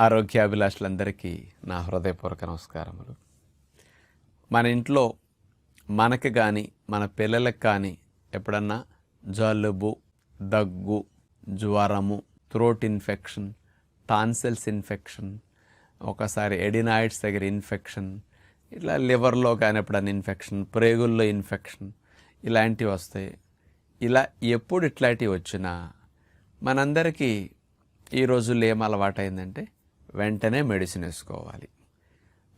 ఆరోగ్యాభిలాషులందరికీ నా హృదయపూర్వక నమస్కారములు. మన ఇంట్లో మనకి కానీ మన పిల్లలకు కానీ ఎప్పుడన్నా జలుబు దగ్గు జ్వరము థ్రోట్ ఇన్ఫెక్షన్ టాన్సిల్స్ ఇన్ఫెక్షన్ ఒకసారి ఎడినాయిడ్స్ దగ్గర ఇన్ఫెక్షన్ ఇట్లా లివర్లో కానీ ఎప్పుడన్నా ఇన్ఫెక్షన్ ప్రేగుల్లో ఇన్ఫెక్షన్ ఇలాంటివి వస్తాయి. ఇలా ఎప్పుడు ఇట్లాంటివి వచ్చినా మనందరికీ ఈ రోజుల్లో ఏం అలవాటైందంటే వెంటనే మెడిసిన్ వేసుకోవాలి.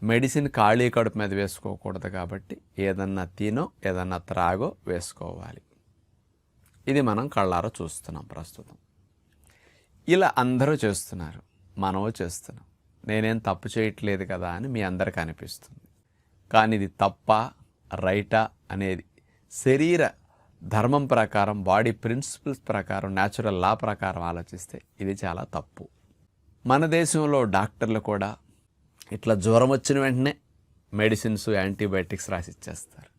మెడిసిన్ ఖాళీ కడుపు మీద వేసుకోకూడదు కాబట్టి ఏదన్నా తినో ఏదన్నా త్రాగో వేసుకోవాలి. ఇది మనం కళ్ళారో చూస్తున్నాం ప్రస్తుతం. ఇలా అందరూ చేస్తున్నారు. మనము చేస్తున్నాం. నేనేం తప్పు చేయట్లేదు కదా అని మీ అందరికి అనిపిస్తుంది. కానీ ఇది తప్ప రైటా అనేది శరీర ధర్మం ప్రకారం బాడీ ప్రిన్సిపల్స్ ప్రకారం న్యాచురల్ లా ప్రకారం ఆలోచిస్తే ఇది చాలా తప్పు. మన దేశంలో డాక్టర్లు కూడా ఇట్లా జ్వరం వచ్చిన వెంటనే మెడిసిన్స్ యాంటీబయాటిక్స్ రాసి ఇచ్చేస్తారు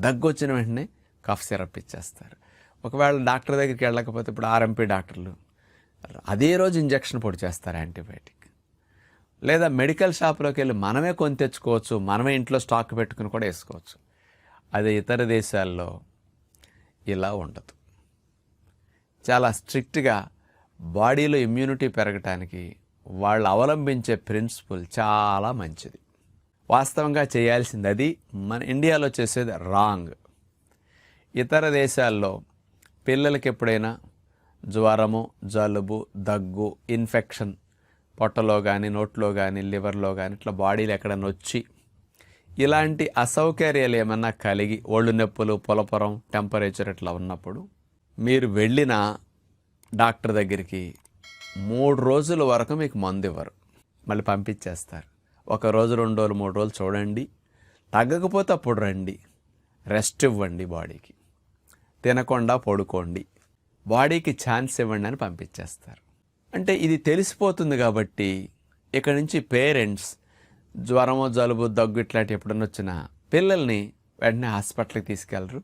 దగ్గు వచ్చిన వెంటనే కఫ్ సిరప్ ఇచ్చేస్తారు. ఒకవేళ డాక్టర్ దగ్గరికి వెళ్ళకపోతే ఇప్పుడు ఆర్ఎంపీ డాక్టర్లు అదే రోజు ఇంజక్షన్ పొడి చేస్తారు యాంటీబయాటిక్. లేదా మెడికల్ షాప్లోకి వెళ్ళి మనమే కొని తెచ్చుకోవచ్చు మనమే ఇంట్లో స్టాక్ పెట్టుకుని కూడా వేసుకోవచ్చు. అదే ఇతర దేశాల్లో ఇలా ఉండదు. చాలా స్ట్రిక్ట్గా బాడీలో ఇమ్యూనిటీ పెరగటానికి వాళ్ళు అవలంబించే ప్రిన్సిపల్ చాలా మంచిది. వాస్తవంగా చేయాల్సింది అది మన ఇండియాలో చేసేది రాంగ్ ఇతర దేశాల్లో పిల్లలకి ఎప్పుడైనా జ్వరము జలుబు దగ్గు ఇన్ఫెక్షన్ పొట్టలో కానీ నోట్లో కానీ లివర్లో కానీ ఇట్లా బాడీలో ఎక్కడైనా వచ్చి ఇలాంటి అసౌకర్యాలు ఏమన్నా కలిగి ఒళ్ళు నొప్పులు పొలపరం టెంపరేచర్ ఇట్లా ఉన్నప్పుడు మీరు వెళ్ళిన డాక్టర్ దగ్గరికి మూడు రోజుల వరకు మీకు మందు ఇవ్వరు. మళ్ళీ పంపించేస్తారు. ఒక రోజు రెండు రోజులు మూడు రోజులు చూడండి. తగ్గకపోతే అప్పుడు రండి. రెస్ట్ ఇవ్వండి బాడీకి. తినకుండా పడుకోండి. బాడీకి ఛాన్స్ ఇవ్వండి అని పంపించేస్తారు. అంటే ఇది తెలిసిపోతుంది కాబట్టి ఇక్కడి నుంచి పేరెంట్స్ జ్వరము జలుబు దగ్గు ఇట్లాంటి ఎప్పుడన్నా వచ్చినా పిల్లల్ని వెంటనే హాస్పిటల్కి తీసుకెళ్ళరు.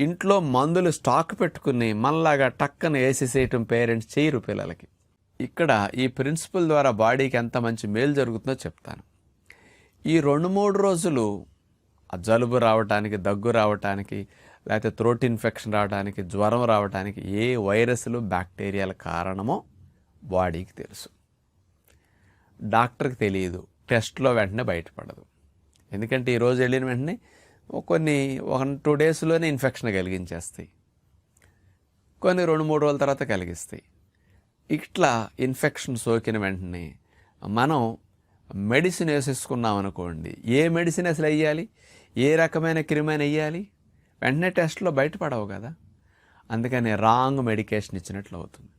ఇంట్లో మందులు స్టాక్ పెట్టుకుని మనలాగా టక్కన వేసేసేయటం పేరెంట్స్ చేయరు పిల్లలకి. ఇక్కడ ఈ ప్రిన్సిపల్ ద్వారా బాడీకి ఎంత మంచి మేలు జరుగుతుందో చెప్తాను. ఈ రెండు మూడు రోజులు జలుబు రావటానికి దగ్గు రావటానికి లేకపోతే థ్రోట్ ఇన్ఫెక్షన్ రావడానికి జ్వరం రావడానికి ఏ వైరస్లు బ్యాక్టీరియాల కారణమో బాడీకి తెలుసు. డాక్టర్కి తెలియదు. టెస్ట్లో వెంటనే బయటపడదు. ఎందుకంటే ఈరోజు వెళ్ళిన వెంటనే కొన్ని ఒక టూ డేస్లోనే ఇన్ఫెక్షన్ కలిగించేస్తాయి. కొన్ని రెండు మూడు రోజుల తర్వాత కలిగిస్తాయి. ఇట్లా ఇన్ఫెక్షన్ సోకిన వెంటనే మనం మెడిసిన్ వేసేసుకున్నాం అనుకోండి ఏ మెడిసిన్ అసలు వేయాలి? ఏ రకమైన క్రిమైన వేయాలి? వెంటనే టెస్ట్లో బయటపడవు కదా. అందుకని రాంగ్ మెడికేషన్ ఇచ్చినట్లు అవుతుంది.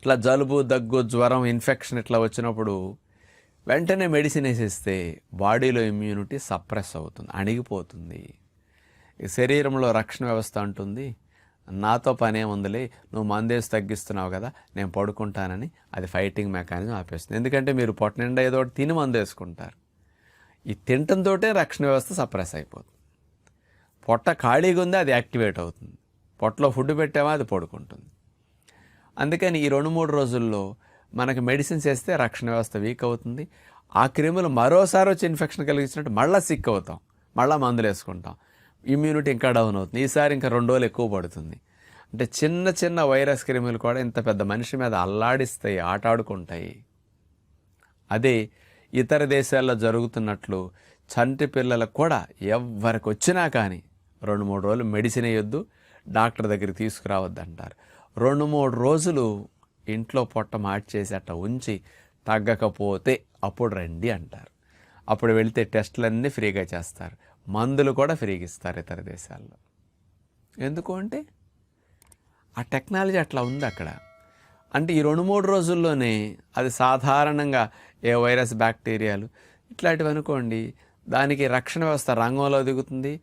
ఇట్లా జలుబు దగ్గు జ్వరం ఇన్ఫెక్షన్ ఇట్లా వచ్చినప్పుడు వెంటనే మెడిసిన్ వేసేస్తే బాడీలో ఇమ్యూనిటీ సప్రెస్ అవుతుంది అణిగిపోతుంది. శరీరంలో రక్షణ వ్యవస్థ అంటుంది నాతో పనే ఉందిలే నువ్వు మందేసి తగ్గిస్తున్నావు కదా నేను పడుకుంటానని అది ఫైటింగ్ మెకానిజం ఆపేస్తుంది. ఎందుకంటే మీరు పొట్ట నిండా ఏదో ఒకటి తిని మందేసుకుంటారు. ఈ తినటంతోటే రక్షణ వ్యవస్థ సప్రెస్ అయిపోతుంది. పొట్ట ఖాళీగా ఉంది అది యాక్టివేట్ అవుతుంది. పొట్టలో ఫుడ్ పెట్టామా అది పడుకుంటుంది. అందుకని ఈ రెండు మూడు రోజుల్లో మనకి మెడిసిన్స్ వేస్తే రక్షణ వ్యవస్థ వీక్ అవుతుంది. ఆ క్రిములు మరోసారి వచ్చి ఇన్ఫెక్షన్ కలిగించినట్టు మళ్ళీ సిక్ అవుతాం. మళ్ళీ మందులు వేసుకుంటాం. ఇమ్యూనిటీ ఇంకా డౌన్ అవుతుంది. ఈసారి ఇంకా రెండు రోజులు ఎక్కువ పడుతుంది. అంటే చిన్న చిన్న వైరస్ క్రిములు కూడా ఇంత పెద్ద మనిషి మీద అల్లాడిస్తాయి ఆటాడుకుంటాయి. అదే ఇతర దేశాల్లో జరుగుతున్నట్లు చంటి పిల్లలకు కూడా ఎవరికి వచ్చినా కానీ రెండు మూడు రోజులు మెడిసిన్ వేయొద్దు డాక్టర్ దగ్గరికి తీసుకురావద్దు అంటారు రెండు మూడు రోజులు ఇంట్లో పొట్ట మార్చేసి అట్ట ఉంచి తగ్గకపోతే అప్పుడు రండి అంటారు. అప్పుడు వెళితే టెస్టులన్నీ ఫ్రీగా చేస్తారు. మందులు కూడా ఫ్రీగా ఇస్తారు ఇతర దేశాల్లో. ఎందుకు అంటే ఆ టెక్నాలజీ అట్లా ఉంది అక్కడ. అంటే ఈ రెండు మూడు రోజుల్లోనే అది సాధారణంగా ఏ వైరస్ బ్యాక్టీరియాలు ఇట్లాంటివి అనుకోండి దానికి రక్షణ వ్యవస్థ రంగంలో దిగుతుంది.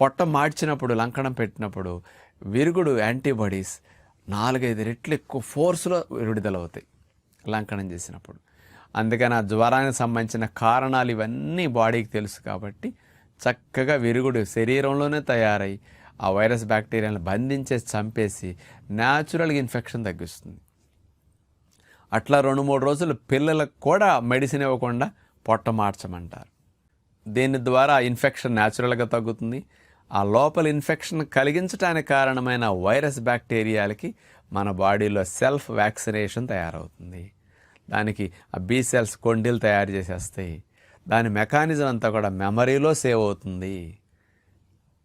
పొట్ట మార్చినప్పుడు లంకణం పెట్టినప్పుడు విరుగుడు యాంటీబాడీస్ నాలుగైదు రెట్లు ఎక్కువ ఫోర్స్లో విడుదలవుతాయి లంకనం చేసినప్పుడు. అందుకని ఆ జ్వరానికి సంబంధించిన కారణాలు ఇవన్నీ బాడీకి తెలుసు కాబట్టి చక్కగా విరుగుడు శరీరంలోనే తయారై ఆ వైరస్ బ్యాక్టీరియాలను బంధించేసి చంపేసి న్యాచురల్గా ఇన్ఫెక్షన్ తగ్గిస్తుంది. అట్లా రెండు మూడు రోజులు పిల్లలకు కూడా మెడిసిన్ ఇవ్వకుండా పొట్ట మార్చమంటారు. దీని ద్వారా ఇన్ఫెక్షన్ న్యాచురల్గా తగ్గుతుంది. ఆ లోపల ఇన్ఫెక్షన్ కలిగించడానికి కారణమైన వైరస్ బ్యాక్టీరియాలకి మన బాడీలో సెల్ఫ్ వ్యాక్సినేషన్ తయారవుతుంది. దానికి ఆ బీ సెల్స్ కొండీలు తయారు చేసేస్తాయి. దాని మెకానిజం అంతా కూడా మెమరీలో సేవ్ అవుతుంది.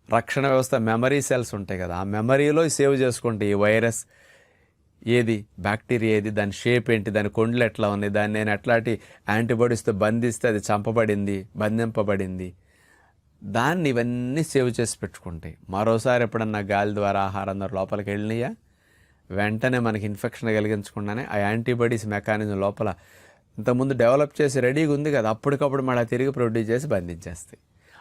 రక్షణ వ్యవస్థ మెమరీ సెల్స్ ఉంటాయి కదా ఆ మెమరీలో సేవ్ చేసుకుంటే ఈ వైరస్ ఏది బ్యాక్టీరియా ఏది దాని షేప్ ఏంటి దాని కొండలు ఎట్లా ఉన్నాయి దాన్ని నేను ఎట్లాంటి యాంటీబాడీస్తో బంధిస్తే అది చంపబడింది బంధింపబడింది దాన్ని ఇవన్నీ సేవ్ చేసి పెట్టుకుంటాయి. మరోసారి ఎప్పుడన్నా గాలి ద్వారా ఆహారం ద్వారా లోపలికి వెళ్ళినాయా వెంటనే మనకి ఇన్ఫెక్షన్ కలిగించకుండానే ఆ యాంటీబాడీస్ మెకానిజం లోపల ఇంతకుముందు డెవలప్ చేసి రెడీగా ఉంది కదా అప్పటికప్పుడు మళ్ళీ తిరిగి ప్రొడ్యూస్ చేసి బంధించేస్తాయి.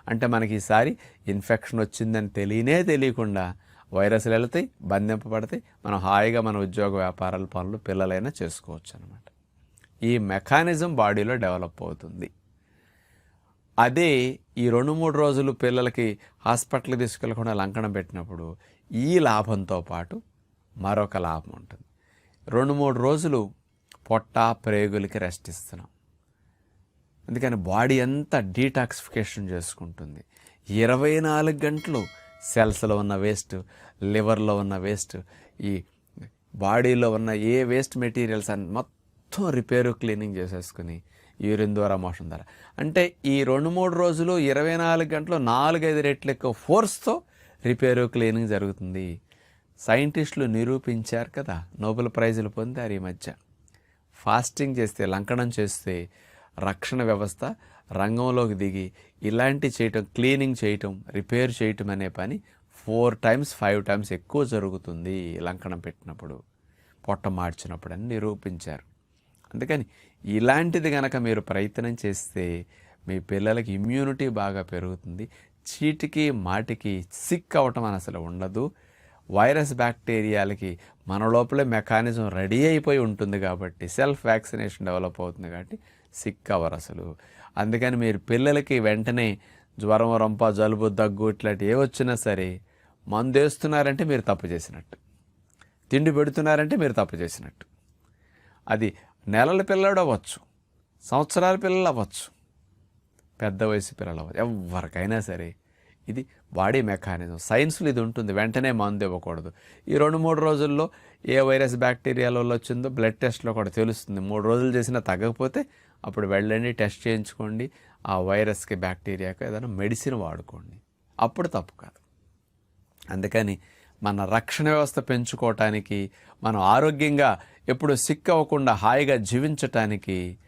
అంటే మనకి ఈసారి ఇన్ఫెక్షన్ వచ్చిందని తెలియనే తెలియకుండా వైరస్లు వెళతాయి బంధింపబడతాయి. మనం హాయిగా మన ఉద్యోగ వ్యాపారాల పనులు పిల్లలైనా చేసుకోవచ్చు అనమాట ఈ మెకానిజం బాడీలో డెవలప్ అవుతుంది. అదే ఈ రెండు మూడు రోజులు పిల్లలకి హాస్పిటల్కి తీసుకెళ్ళకుండా లంకణం పెట్టినప్పుడు ఈ లాభంతో పాటు మరొక లాభం ఉంటుంది. రెండు మూడు రోజులు పొట్ట ప్రేగులకి రెస్ట్ ఇస్తున్నాం. అందుకని బాడీ అంతా డీటాక్సిఫికేషన్ చేసుకుంటుంది. ఇరవై నాలుగు గంటలు సెల్స్లో ఉన్న వేస్ట్ లివర్లో ఉన్న వేస్ట్ ఈ బాడీలో ఉన్న ఏ వేస్ట్ మెటీరియల్స్ అని మొత్తం రిపేరు క్లీనింగ్ చేసేసుకుని యూరిన్ ద్వారా మోషన్ ద్వారా అంటే ఈ రెండు మూడు రోజులు ఇరవై నాలుగు గంటలు నాలుగైదు రెట్లు ఎక్కువ ఫోర్స్తో రిపేరు క్లీనింగ్ జరుగుతుంది. సైంటిస్టులు నిరూపించారు కదా నోబెల్ ప్రైజులు పొందారు ఈ మధ్య. ఫాస్టింగ్ చేస్తే లంకనం చేస్తే రక్షణ వ్యవస్థ రంగంలోకి దిగి ఇలాంటి చేయటం క్లీనింగ్ చేయటం రిపేర్ చేయటం అనే పని ఫోర్ టైమ్స్ ఫైవ్ టైమ్స్ ఎక్కువ జరుగుతుంది లంకనం పెట్టినప్పుడు పొట్ట మార్చినప్పుడు అని నిరూపించారు. అందుకని ఇలాంటిది కనుక మీరు ప్రయత్నం చేస్తే మీ పిల్లలకి ఇమ్యూనిటీ బాగా పెరుగుతుంది. చీటికి మాటికి సిక్ అవటం అని అసలు ఉండదు. వైరస్ బ్యాక్టీరియాలకి మన లోపలే మెకానిజం రెడీ అయిపోయి ఉంటుంది కాబట్టి సెల్ఫ్ వ్యాక్సినేషన్ డెవలప్ అవుతుంది కాబట్టి సిక్ అవ్వరు అసలు. అందుకని మీరు పిల్లలకి వెంటనే జ్వరం రంప జలుబు దగ్గు ఇట్లాంటి ఏ వచ్చినా సరే మందు వేస్తున్నారంటే మీరు తప్పు చేసినట్టు. తిండి పెడుతున్నారంటే మీరు తప్పు చేసినట్టు. అది నెలల పిల్లడు అవ్వచ్చు. సంవత్సరాల పిల్లలు అవ్వచ్చు. పెద్ద వయసు పిల్లలు అవ్వచ్చు. ఎవరికైనా సరే ఇది బాడీ మెకానిజం. సైన్స్లో ఇది ఉంటుంది. వెంటనే మందు ఇవ్వకూడదు. ఈ రెండు మూడు రోజుల్లో ఏ వైరస్ బ్యాక్టీరియాలో వచ్చిందో బ్లడ్ టెస్ట్లో కూడా తెలుస్తుంది. మూడు రోజులు చేసినా తగ్గకపోతే అప్పుడు వెళ్ళండి టెస్ట్ చేయించుకోండి. ఆ వైరస్కి బ్యాక్టీరియాకి ఏదైనా మెడిసిన్ వాడుకోండి. అప్పుడు తప్పు కాదు. అందుకని మన రక్షణ వ్యవస్థ పెంచుకోవటానికి మనం ఆరోగ్యంగా ఎప్పుడు సిక్ అవ్వకుండా హాయిగా జీవించటానికి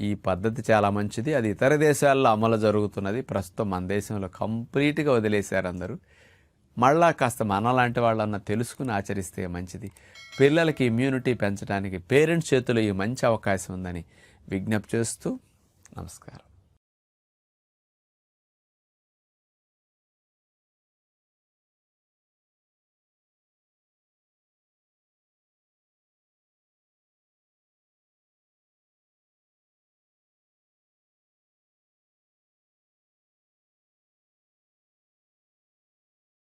ఈ పద్ధతి చాలా మంచిది. అది ఇతర దేశాల్లో అమలు జరుగుతున్నది. ప్రస్తుతం మన దేశంలో కంప్లీట్గా వదిలేశారు అందరూ. మళ్ళా కాస్త మనలాంటి వాళ్ళన్న తెలుసుకుని ఆచరిస్తే మంచిది. పిల్లలకి ఇమ్యూనిటీ పెంచడానికి పేరెంట్స్ చేతిలో ఈ మంచి అవకాశం ఉందని విజ్ఞప్తి చేస్తూ నమస్కారం.